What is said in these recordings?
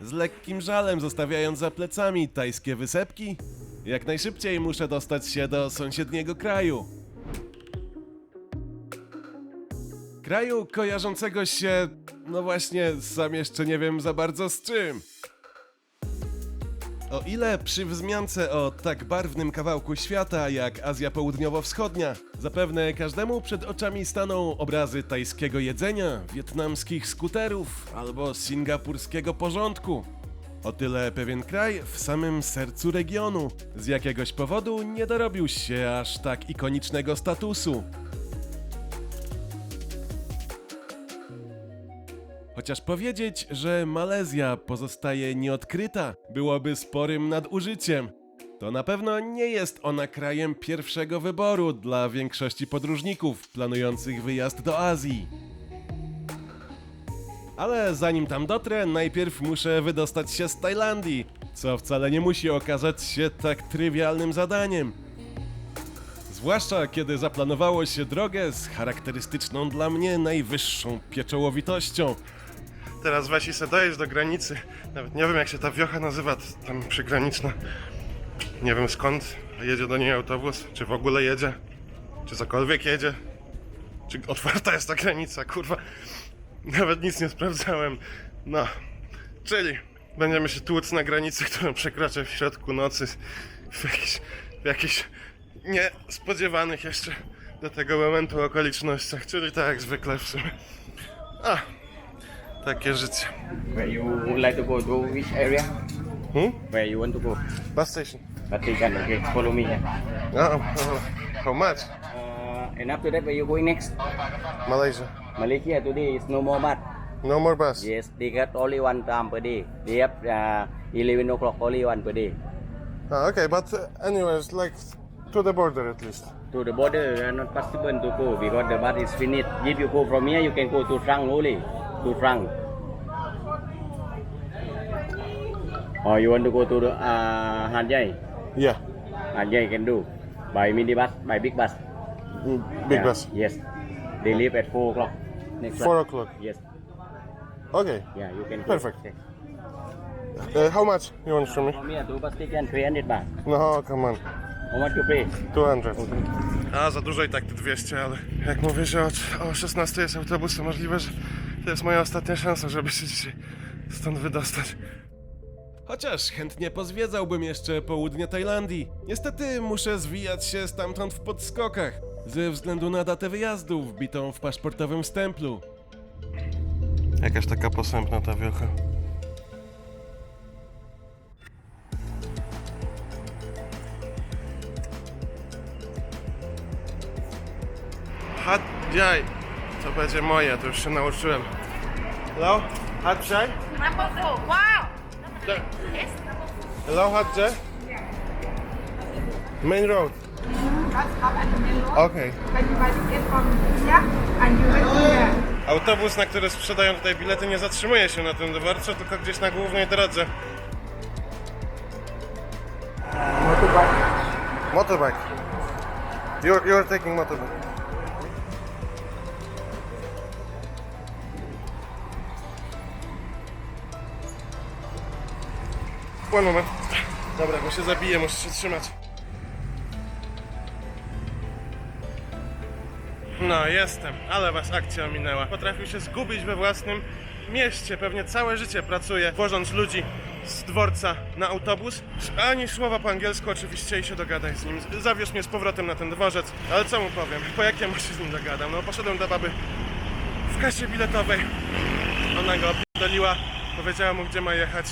z lekkim żalem zostawiając za plecami tajskie wysepki. Jak najszybciej muszę dostać się do sąsiedniego kraju. Kraju kojarzącego się, no właśnie, sam jeszcze nie wiem za bardzo z czym. O ile przy wzmiance o tak barwnym kawałku świata jak Azja Południowo-Wschodnia, zapewne każdemu przed oczami staną obrazy tajskiego jedzenia, wietnamskich skuterów albo singapurskiego porządku. O tyle pewien kraj w samym sercu regionu z jakiegoś powodu nie dorobił się aż tak ikonicznego statusu. Chociaż powiedzieć, że Malezja pozostaje nieodkryta, byłoby sporym nadużyciem. To na pewno nie jest ona krajem pierwszego wyboru dla większości podróżników planujących wyjazd do Azji. Ale zanim tam dotrę, najpierw muszę wydostać się z Tajlandii, co wcale nie musi okazać się tak trywialnym zadaniem. Zwłaszcza kiedy zaplanowało się drogę z charakterystyczną dla mnie najwyższą pieczołowitością. Teraz i se dojedź do granicy. Nawet nie wiem jak się ta wiocha nazywa, tam przygraniczna. Nie wiem skąd jedzie do niej autobus, czy w ogóle jedzie, czy cokolwiek jedzie. Czy otwarta jest ta granica, kurwa. Nawet nic nie sprawdzałem. No, czyli będziemy się tłuc na granicy, którą przekraczę w środku nocy w jakichś, w jakichś niespodziewanych jeszcze do tego momentu okolicznościach, czyli tak jak zwykle w sumie. A, takie życie. Where you would like to go to which area? Hmm? Where you want to go? Bus station. Vatican, okay. Follow me here. Oh, oh, how much? Uh, and after that, where you going next? Malaysia. Malaysia today is no more bus. No more bus. Yes, they got only one time per day. They have uh, 11 o'clock only one per day. Ah, okay, but uh, anyways, like to the border at least. To the border, uh, not possible to go because the bus is finished. If you go from here, you can go to Trang only. To Trang. Or you want to go to the uh, Hat Yai? Yeah. Hat Yai can do. By minibus, by big bus. Mm, Big Yeah, bus. Yes. They leave at 4 o'clock. Next Four one. o'clock. Yes. Okay. Yeah, you can go. Perfect. Okay. Uh, how much you want from me? From here to bus station 300 baht. No, come on. How much you pay? 200. A, za dużo i tak te 200, ale jak mówię, że od, o 16 jest autobus, to możliwe, że to jest moja ostatnia szansa, żeby się dzisiaj stąd wydostać. Chociaż chętnie pozwiedzałbym jeszcze południe Tajlandii. Niestety muszę zwijać się stamtąd w podskokach, ze względu na datę wyjazdu wbitą w paszportowym stemplu. Jakaś taka posępna ta wiocha. Hadjaj. To będzie moje, to już się nauczyłem. Hello? Hadjaj? Number four. Wow. The- Yes. Hello, Hadjaj? Main road. Just stop at the main road. Okay. Autobus, na który sprzedają tutaj bilety, nie zatrzymuje się na tym dworcu, tylko gdzieś na głównej drodze. Motorbike. You're, you're taking motorbike. One moment. Dobra, bo się zabiję, muszę się trzymać. No, jestem, ale was akcja minęła. Potrafił się zgubić we własnym mieście. Pewnie całe życie pracuje, wożąc ludzi z dworca na autobus. Ani słowa po angielsku oczywiście i się dogadaj z nim. Zawiózł mnie z powrotem na ten dworzec, ale co mu powiem? Po jakiemu się z nim dogadam? No, poszedłem do baby w kasie biletowej. Ona go opierdoliła, powiedziała mu, gdzie ma jechać.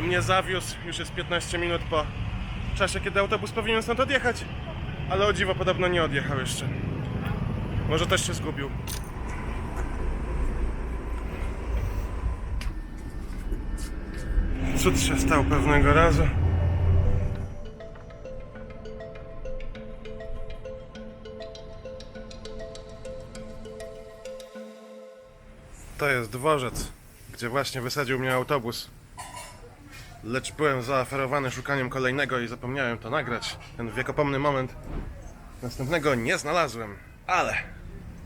I mnie zawiózł, już jest 15 minut po czasie, kiedy autobus powinien stąd odjechać. Ale o dziwo podobno nie odjechał jeszcze. Może też się zgubił. Cud się stał pewnego razu. To jest dworzec, gdzie właśnie wysadził mnie autobus. Lecz byłem zaaferowany szukaniem kolejnego i zapomniałem to nagrać. Ten wiekopomny moment. Następnego nie znalazłem, ale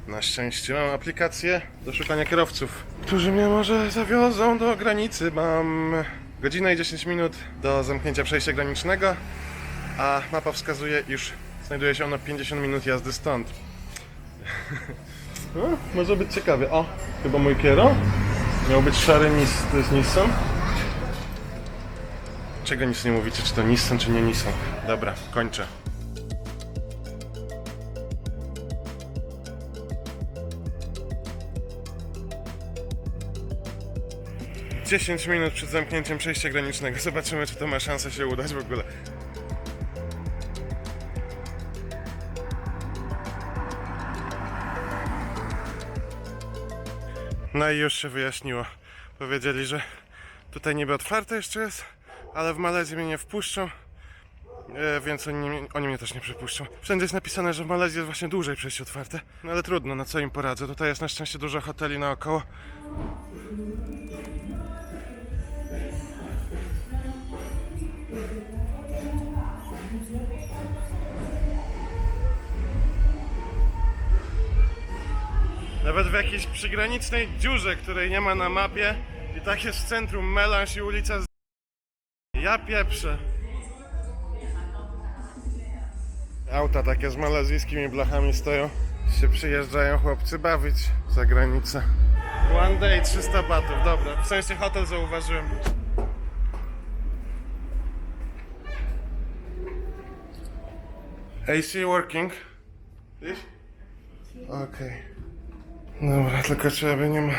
Na szczęście mam aplikację do szukania kierowców, którzy mnie może zawiozą do granicy. Mam godzinę i 10 minut do zamknięcia przejścia granicznego, a mapa wskazuje, iż znajduje się ono 50 minut jazdy stąd. No, może być ciekawie. O, chyba mój kiero. Miał być szary nis, to jest Nissan. Czego nic nie mówicie, czy to Nissan, czy nie Nissan? Dobra, kończę. Dziesięć minut przed zamknięciem przejścia granicznego. Zobaczymy, czy to ma szansę się udać w ogóle. No i już się wyjaśniło. Powiedzieli, że tutaj niby otwarte jeszcze jest, ale w Malezji mnie nie wpuszczą, e, więc oni, oni mnie też nie przepuszczą. Wszędzie jest napisane, że w Malezji jest właśnie dłużej przejście otwarte, no ale trudno, na co im poradzę. Tutaj jest na szczęście dużo hoteli naokoło. Nawet w jakiejś przygranicznej dziurze, której nie ma na mapie i tak jest w centrum melanż i ulica. Ja pieprzę. Auta takie z malezyjskimi blachami stoją. Się przyjeżdżają chłopcy bawić za granicę. One day 300 batów, dobra. W sensie hotel zauważyłem. AC working? Okej. Dobra, tylko trzeba nie ma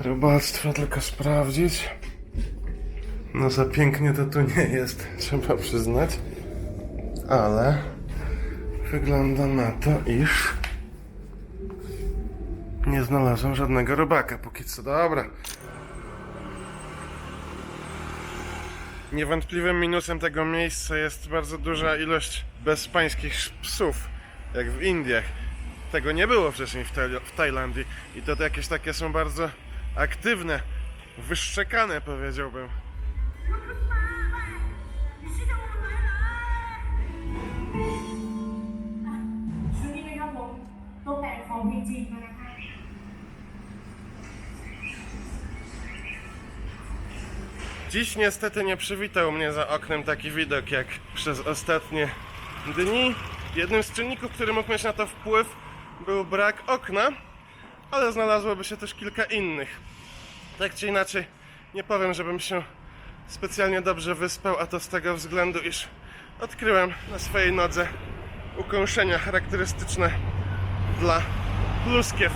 robactwa, tylko sprawdzić. No za pięknie to tu nie jest, trzeba przyznać. Ale wygląda na to, iż nie znalazłem żadnego robaka póki co. Dobra. Niewątpliwym minusem tego miejsca jest bardzo duża ilość bezpańskich psów, jak w Indiach. Tego nie było wcześniej w, w Tajlandii i to jakieś takie są bardzo aktywne, wyszczekane powiedziałbym. ชุดนี้นะครับผมตกแต่งของจริงๆมานะคะ Dziś niestety nie przywitał mnie za oknem taki widok jak przez ostatnie dni. Jednym z czynników, który mógł mieć na to wpływ, był brak okna, ale znalazłoby się też kilka innych. Tak czy inaczej, nie powiem, żebym się specjalnie dobrze wyspał, a to z tego względu, iż odkryłem na swojej nodze ukąszenia charakterystyczne dla pluskiew.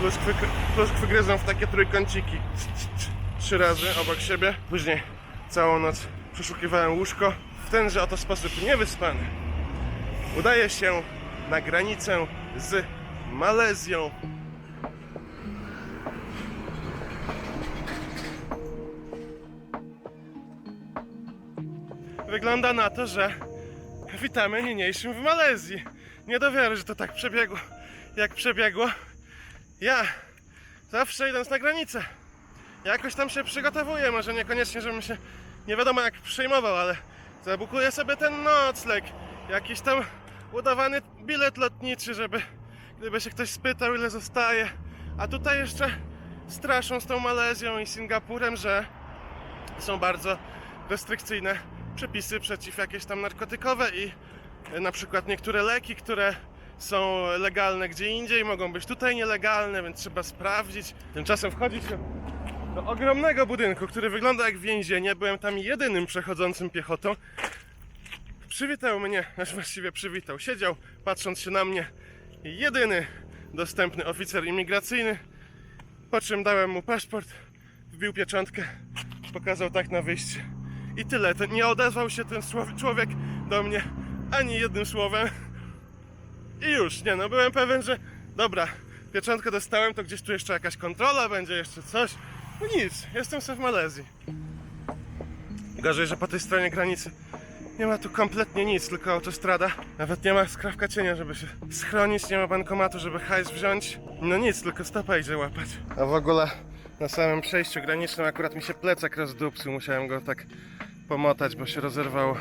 Pluskwy, pluskwy gryzą w takie trójkąciki trzy razy obok siebie. Później całą noc przeszukiwałem łóżko. W tenże oto sposób niewyspany udaje się na granicę z Malezją. Wygląda na to, że witamy niniejszym w Malezji. Nie do że to tak przebiegło, jak przebiegło. Ja zawsze idąc na granicę jakoś tam się przygotowuję, może niekoniecznie, żebym się nie wiadomo jak przejmował, ale zabukuję sobie ten nocleg, jakiś tam udawany bilet lotniczy, żeby gdyby się ktoś spytał ile zostaje. A tutaj jeszcze straszą z tą Malezją i Singapurem, że są bardzo restrykcyjne przepisy przeciw jakieś tam narkotykowe i e, na przykład niektóre leki, które są legalne gdzie indziej, mogą być tutaj nielegalne, więc trzeba sprawdzić. Tymczasem wchodzi się do ogromnego budynku, który wygląda jak więzienie. Byłem tam jedynym przechodzącym piechotą. Przywitał mnie, aż właściwie przywitał. Siedział, patrząc się na mnie, jedyny dostępny oficer imigracyjny. Po czym dałem mu paszport, wbił pieczątkę, pokazał tak na wyjście. I tyle. Ten, nie odezwał się ten człowiek do mnie ani jednym słowem. I już, nie no, byłem pewien, że dobra, pieczątkę dostałem, to gdzieś tu jeszcze jakaś kontrola będzie, jeszcze coś. No nic, jestem sobie w Malezji. Gorzej, że po tej stronie granicy nie ma tu kompletnie nic, tylko autostrada. Nawet nie ma skrawka cienia, żeby się schronić, nie ma bankomatu, żeby hajs wziąć. No nic, tylko stopa idzie łapać. A w ogóle na samym przejściu granicznym akurat mi się plecak rozdupcył, musiałem go tak pomotać, bo się rozerwało.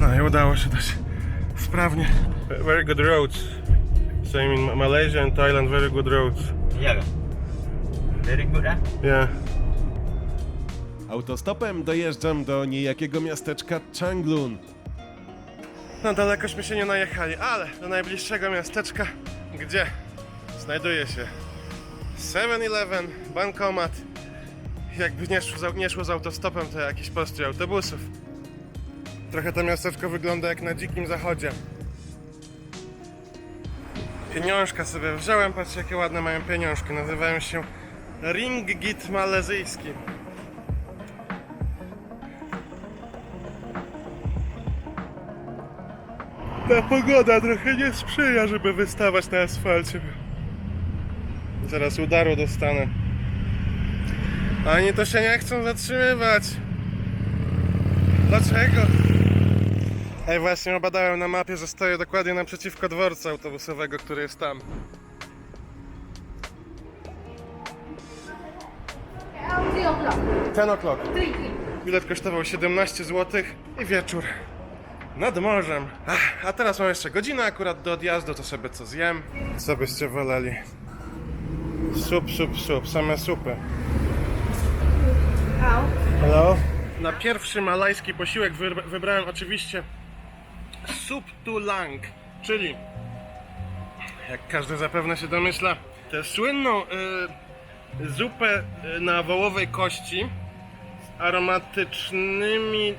No i udało się dać sprawnie. Very good roads. Same in Malaysia and Thailand, very good roads. Yeah. Very good, huh? Yeah. Autostopem dojeżdżam do niejakiego miasteczka Changlun. No dalekośmy się nie najechali, ale do najbliższego miasteczka, gdzie znajduje się 7-Eleven, bankomat. Jakby nie szło, nie szło z autostopem, to jakiś postój autobusów. Trochę to miasteczko wygląda jak na dzikim zachodzie. Pieniążka sobie wziąłem, patrzcie jakie ładne mają pieniążki. Nazywają się Ringgit malezyjski. Ta pogoda trochę nie sprzyja, żeby wystawać na asfalcie. Zaraz udaru dostanę. Oni to się nie chcą zatrzymywać. Dlaczego? Ej, właśnie obadałem na mapie, że stoję dokładnie naprzeciwko dworca autobusowego, który jest tam. Three o'clock. 10 o'clock. Three. Bilet kosztował 17 zł i wieczór nad morzem. Ach, a teraz mam jeszcze godzinę akurat do odjazdu, to sobie co zjem. Co byście woleli? Sup, sup, sup, same supy. How? Hello? Na pierwszy malajski posiłek wybra- wybrałem oczywiście sup tulang, czyli jak każdy zapewne się domyśla, tę słynną y, zupę y, na wołowej kości z aromatycznymi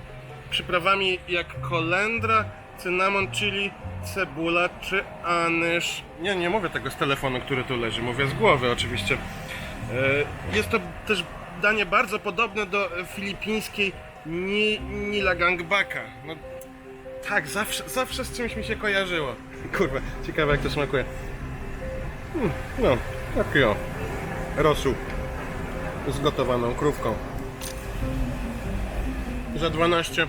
przyprawami jak kolendra, cynamon, chili, cebula czy anyż. Nie, nie mówię tego z telefonu, który tu leży, mówię z głowy oczywiście. E, Jest to też danie bardzo podobne do filipińskiej ni, nilagangbaka. No, tak, zawsze, zawsze z czymś mi się kojarzyło. Kurwa, ciekawe jak to smakuje. Hmm, no, taki o. Rosół z gotowaną krówką. Za 12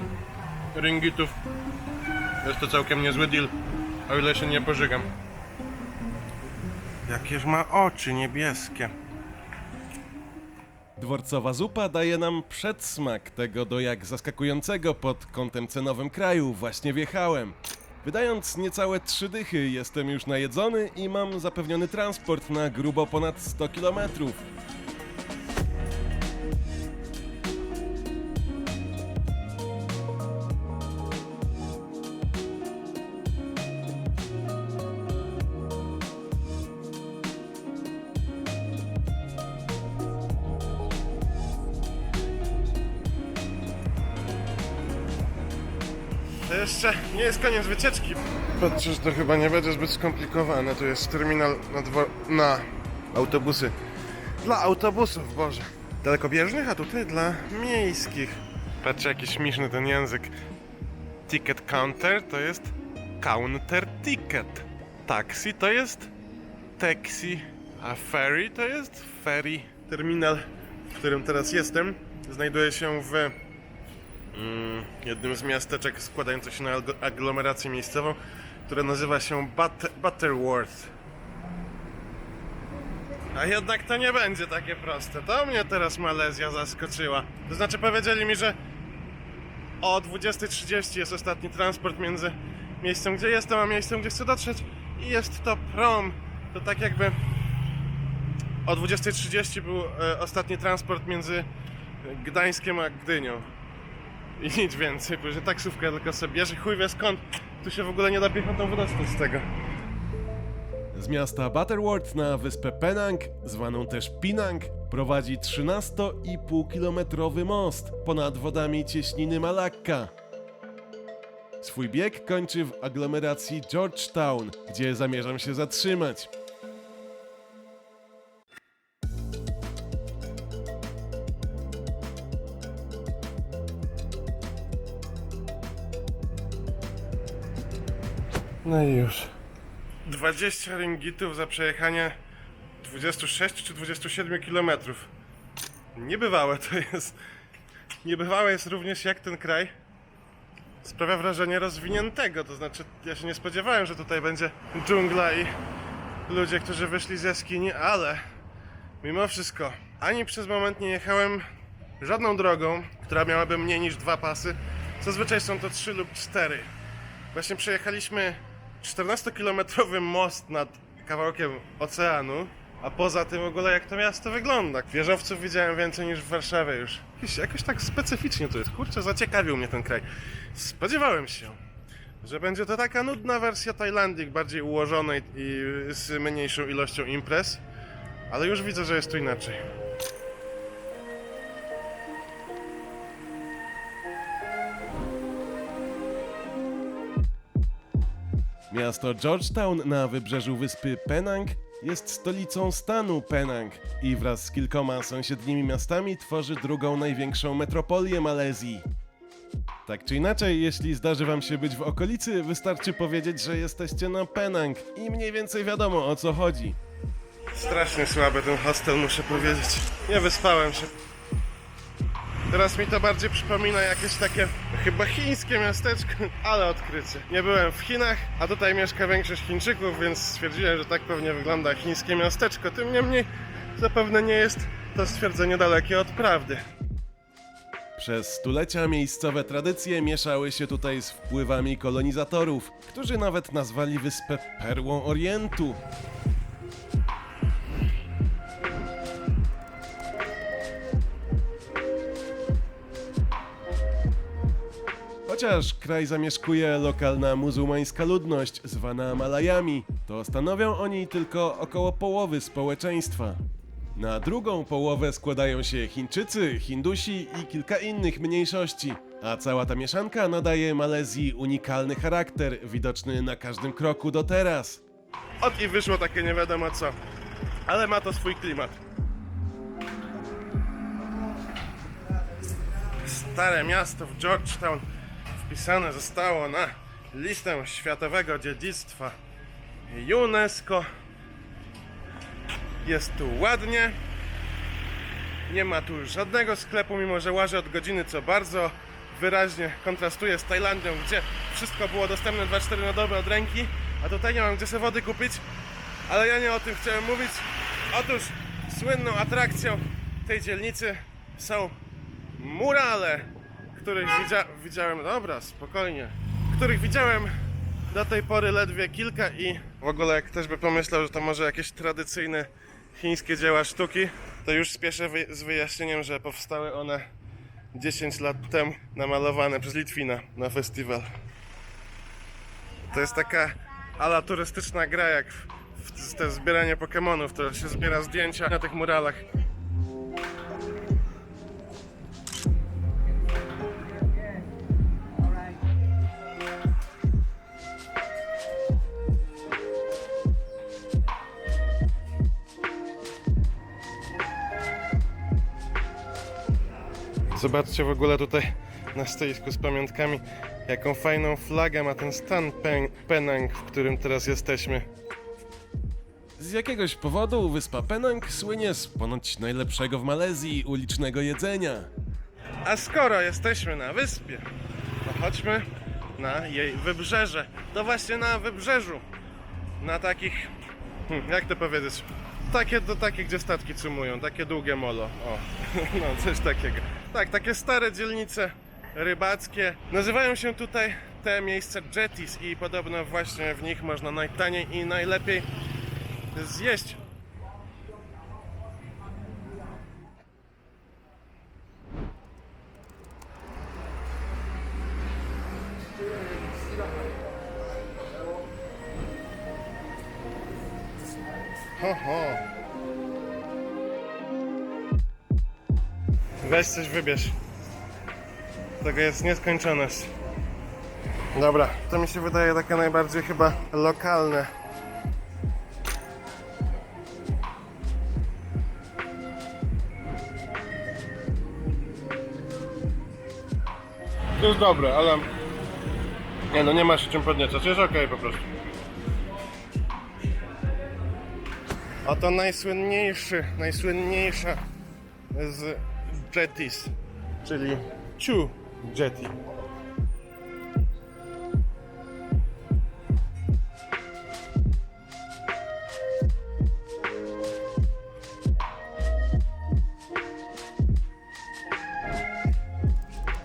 ringgitów jest to całkiem niezły deal, o ile się nie pożygam. Jakież ma oczy niebieskie. Dworcowa zupa daje nam przedsmak tego, do jak zaskakującego pod kątem cenowym kraju właśnie wjechałem. Wydając niecałe trzy dychy, jestem już najedzony i mam zapewniony transport na grubo ponad 100 kilometrów. Koniec wycieczki. Patrzę, że to chyba nie będzie zbyt skomplikowane. Tu jest terminal na, dwo- na autobusy. Dla autobusów, Boże. Dalekobieżnych, a tutaj dla miejskich. Patrzcie, jaki śmieszny ten język. Ticket counter to jest counter ticket. Taxi to jest taxi, a ferry to jest ferry. Terminal, w którym teraz jestem, znajduje się w jednym z miasteczek składających się na aglo- aglomerację miejscową, które nazywa się But- Butterworth. A jednak to nie będzie takie proste. To mnie teraz Malezja zaskoczyła. To znaczy powiedzieli mi, że o 20.30 jest ostatni transport między miejscem, gdzie jestem, a miejscem, gdzie chcę dotrzeć. I jest to prom. To tak jakby o 20.30 był e, ostatni transport między Gdańskiem a Gdynią. I nic więcej, bo że taksówkę tylko sobie bierze, chuj wie skąd. Tu się w ogóle nie da piechotą wydostać z tego. Z miasta Butterworth na wyspę Penang, zwaną też Pinang, prowadzi 13,5-kilometrowy most ponad wodami cieśniny Malakka. Swój bieg kończy w aglomeracji Georgetown, gdzie zamierzam się zatrzymać. No i już. 20 ringgitów za przejechanie 26 czy 27 kilometrów. Niebywałe to jest. Niebywałe jest również jak ten kraj sprawia wrażenie rozwiniętego. To znaczy, ja się nie spodziewałem, że tutaj będzie dżungla i ludzie, którzy wyszli z jaskini, ale mimo wszystko ani przez moment nie jechałem żadną drogą, która miałaby mniej niż dwa pasy. Zazwyczaj są to trzy lub cztery. Właśnie przejechaliśmy 14-kilometrowy most nad kawałkiem oceanu, a poza tym w ogóle jak to miasto wygląda. Wieżowców widziałem więcej niż w Warszawie już. Jakoś, jakoś tak specyficznie to jest. Kurczę, zaciekawił mnie ten kraj. Spodziewałem się, że będzie to taka nudna wersja Tajlandii, bardziej ułożonej i z mniejszą ilością imprez, ale już widzę, że jest tu inaczej. Miasto Georgetown na wybrzeżu wyspy Penang jest stolicą stanu Penang i wraz z kilkoma sąsiednimi miastami tworzy drugą największą metropolię Malezji. Tak czy inaczej, jeśli zdarzy wam się być w okolicy, wystarczy powiedzieć, że jesteście na Penang i mniej więcej wiadomo o co chodzi. Strasznie słaby ten hostel, muszę powiedzieć. Nie wyspałem się. Teraz mi to bardziej przypomina jakieś takie chyba chińskie miasteczko, ale odkrycie. Nie byłem w Chinach, a tutaj mieszka większość Chińczyków, więc stwierdziłem, że tak pewnie wygląda chińskie miasteczko. Tym niemniej zapewne nie jest to stwierdzenie dalekie od prawdy. Przez stulecia miejscowe tradycje mieszały się tutaj z wpływami kolonizatorów, którzy nawet nazwali wyspę Perłą Orientu. Chociaż kraj zamieszkuje lokalna muzułmańska ludność zwana Malajami, to stanowią oni tylko około połowy społeczeństwa. Na drugą połowę składają się Chińczycy, Hindusi i kilka innych mniejszości, a cała ta mieszanka nadaje Malezji unikalny charakter, widoczny na każdym kroku do teraz. Od i wyszło takie nie wiadomo co. Ale ma to swój klimat. Stare miasto w Georgetown wpisane zostało na listę światowego dziedzictwa UNESCO. Jest tu ładnie. Nie ma tu żadnego sklepu, mimo że łażę od godziny, co bardzo wyraźnie kontrastuje z Tajlandią, gdzie wszystko było dostępne 24 na dobę od ręki, a tutaj nie mam gdzie sobie wody kupić. Ale ja nie o tym chciałem mówić. Otóż słynną atrakcją tej dzielnicy są murale, których widzia widziałem. Dobra, spokojnie. Których widziałem do tej pory ledwie kilka i w ogóle jak ktoś by pomyślał, że to może jakieś tradycyjne chińskie dzieła sztuki, to już spieszę wy z wyjaśnieniem, że powstały one 10 lat temu, namalowane przez Litwina na festiwal. To jest taka ala turystyczna gra, jak w, w te zbieranie Pokemonów, to się zbiera zdjęcia na tych muralach. Zobaczcie w ogóle tutaj na stoisku z pamiątkami, jaką fajną flagę ma ten stan Pen Penang, w którym teraz jesteśmy. Z jakiegoś powodu wyspa Penang słynie z ponoć najlepszego w Malezji ulicznego jedzenia. A skoro jesteśmy na wyspie, to chodźmy na jej wybrzeże. To właśnie na wybrzeżu. Na takich, hmm, jak to powiedzieć, takie, to takie, gdzie statki cumują, takie długie molo. O, no coś takiego. Tak, takie stare dzielnice rybackie. Nazywają się tutaj te miejsca jetties i podobno właśnie w nich można najtaniej i najlepiej zjeść Weź coś wybierz. Tego jest nieskończoność. Dobra, to mi się wydaje takie najbardziej chyba lokalne. To jest dobre, ale... Nie no, nie masz się czym podniecać, jest okej po prostu. Oto najsłynniejszy, najsłynniejsza z jetties, czyli Chu Jetty.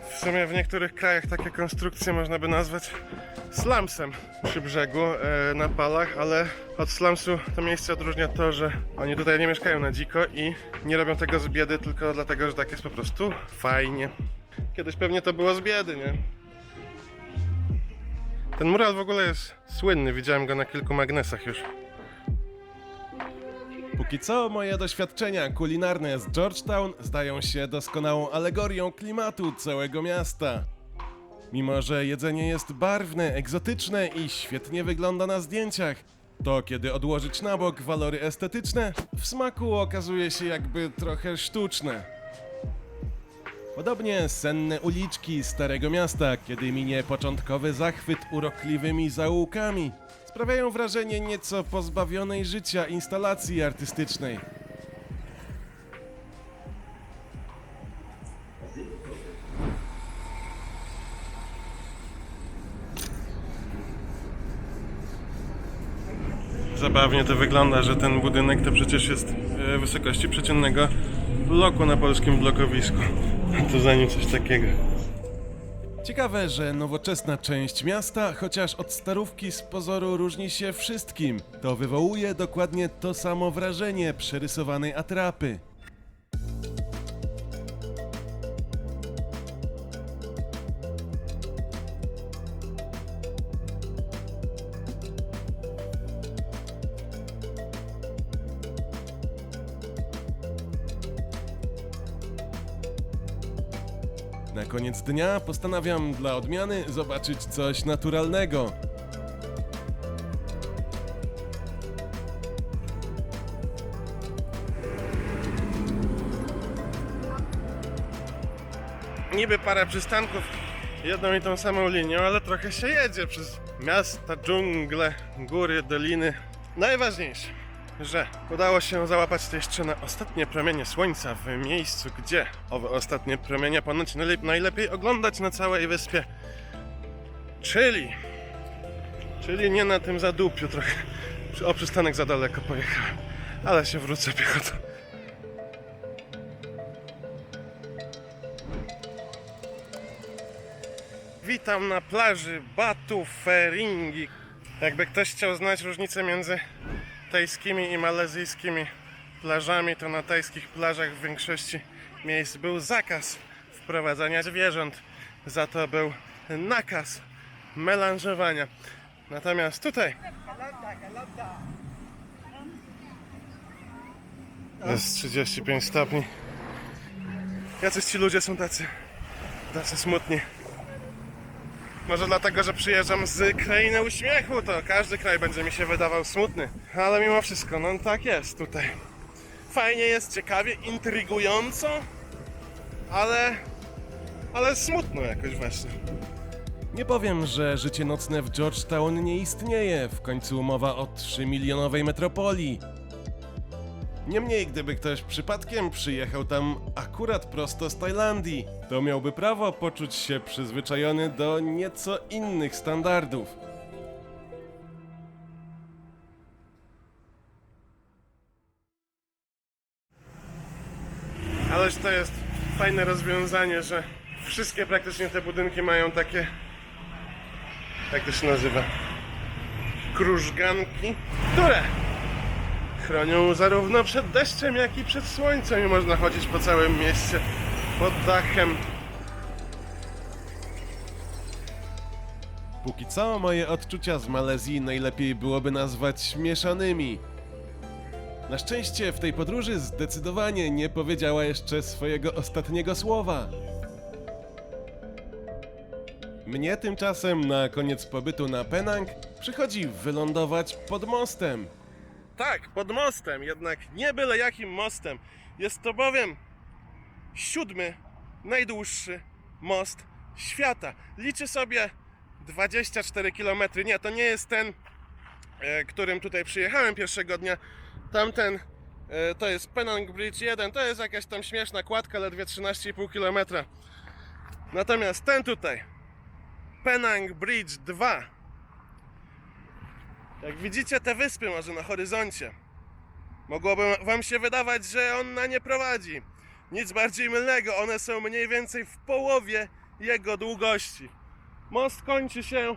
W sumie w niektórych krajach takie konstrukcje można by nazwać slumsem przy brzegu e, na palach, ale od slumsu to miejsce odróżnia to, że oni tutaj nie mieszkają na dziko i nie robią tego z biedy tylko dlatego, że tak jest po prostu fajnie. Kiedyś pewnie to było z biedy, nie? Ten mural w ogóle jest słynny, widziałem go na kilku magnesach już. Póki co moje doświadczenia kulinarne z Georgetown zdają się doskonałą alegorią klimatu całego miasta. Mimo, że jedzenie jest barwne, egzotyczne i świetnie wygląda na zdjęciach, to kiedy odłożyć na bok walory estetyczne, w smaku okazuje się jakby trochę sztuczne. Podobnie senne uliczki Starego Miasta, kiedy minie początkowy zachwyt urokliwymi zaułkami, sprawiają wrażenie nieco pozbawionej życia instalacji artystycznej. Zabawnie to wygląda, że ten budynek to przecież jest e, wysokości przeciętnego bloku na polskim blokowisku. Tu za nim coś takiego. Ciekawe, że nowoczesna część miasta, chociaż od starówki z pozoru różni się wszystkim, to wywołuje dokładnie to samo wrażenie przerysowanej atrapy. Koniec dnia postanawiam dla odmiany zobaczyć coś naturalnego. Niby parę przystanków jedną i tą samą linią, ale trochę się jedzie przez miasta, dżungle, góry, doliny. Najważniejsze, że udało się załapać jeszcze na ostatnie promienie słońca w miejscu, gdzie owe ostatnie promienie ponoć najlep- najlepiej oglądać na całej wyspie. Czyli, czyli nie na tym zadupiu trochę. O przystanek za daleko pojechałem, ale się wrócę piechotą. Witam na plaży Batu Feringi. Jakby ktoś chciał znać różnicę między tajskimi i malezyjskimi plażami, to na tajskich plażach w większości miejsc był zakaz wprowadzania zwierząt, za to był nakaz melanżowania. Natomiast tutaj jest 35 stopni. Jacyś ci ludzie są tacy, tacy smutni. Może dlatego, że przyjeżdżam z krainy uśmiechu, to każdy kraj będzie mi się wydawał smutny. Ale mimo wszystko, no tak jest tutaj. Fajnie jest, ciekawie, intrygująco, ale... ale smutno jakoś właśnie. Nie powiem, że życie nocne w Georgetown nie istnieje, w końcu mowa o 3 milionowej metropolii. Niemniej, gdyby ktoś przypadkiem przyjechał tam akurat prosto z Tajlandii, to miałby prawo poczuć się przyzwyczajony do nieco innych standardów. Ależ to jest fajne rozwiązanie, że wszystkie praktycznie te budynki mają takie... Jak to się nazywa? Krużganki, które chronią zarówno przed deszczem, jak i przed słońcem i można chodzić po całym mieście pod dachem. Póki co, moje odczucia z Malezji najlepiej byłoby nazwać mieszanymi. Na szczęście w tej podróży zdecydowanie nie powiedziała jeszcze swojego ostatniego słowa. Mnie tymczasem na koniec pobytu na Penang przychodzi wylądować pod mostem. Tak, pod mostem, jednak nie byle jakim mostem. Jest to bowiem siódmy najdłuższy most świata. Liczy sobie 24 km. Nie, to nie jest ten, e, którym tutaj przyjechałem pierwszego dnia. Tamten e, to jest Penang Bridge 1, to jest jakaś tam śmieszna kładka, ledwie 13,5 km. Natomiast ten tutaj, Penang Bridge 2, jak widzicie te wyspy może na horyzoncie, mogłoby wam się wydawać, że on na nie prowadzi. Nic bardziej mylnego, one są mniej więcej w połowie jego długości. Most kończy się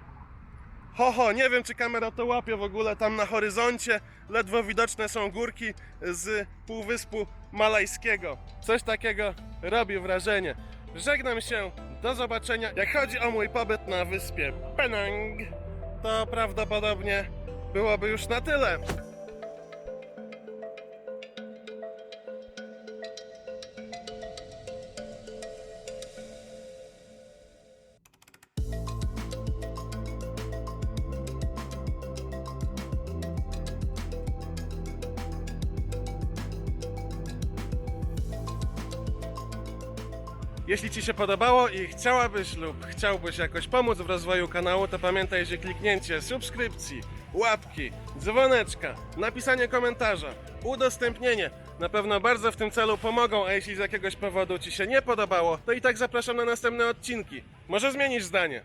Ho, ho, nie wiem czy kamera to łapie w ogóle tam na horyzoncie. Ledwo widoczne są górki z Półwyspu Malajskiego. Coś takiego robi wrażenie. Żegnam się, do zobaczenia. Jak chodzi o mój pobyt na wyspie Penang, to prawdopodobnie byłoby już na tyle. Jeśli Ci się podobało i chciałabyś lub chciałbyś jakoś pomóc w rozwoju kanału, to pamiętaj, że kliknięcie subskrypcji, łapki, dzwoneczka, napisanie komentarza, udostępnienie na pewno bardzo w tym celu pomogą, a jeśli z jakiegoś powodu Ci się nie podobało, to i tak zapraszam na następne odcinki. Może zmienisz zdanie.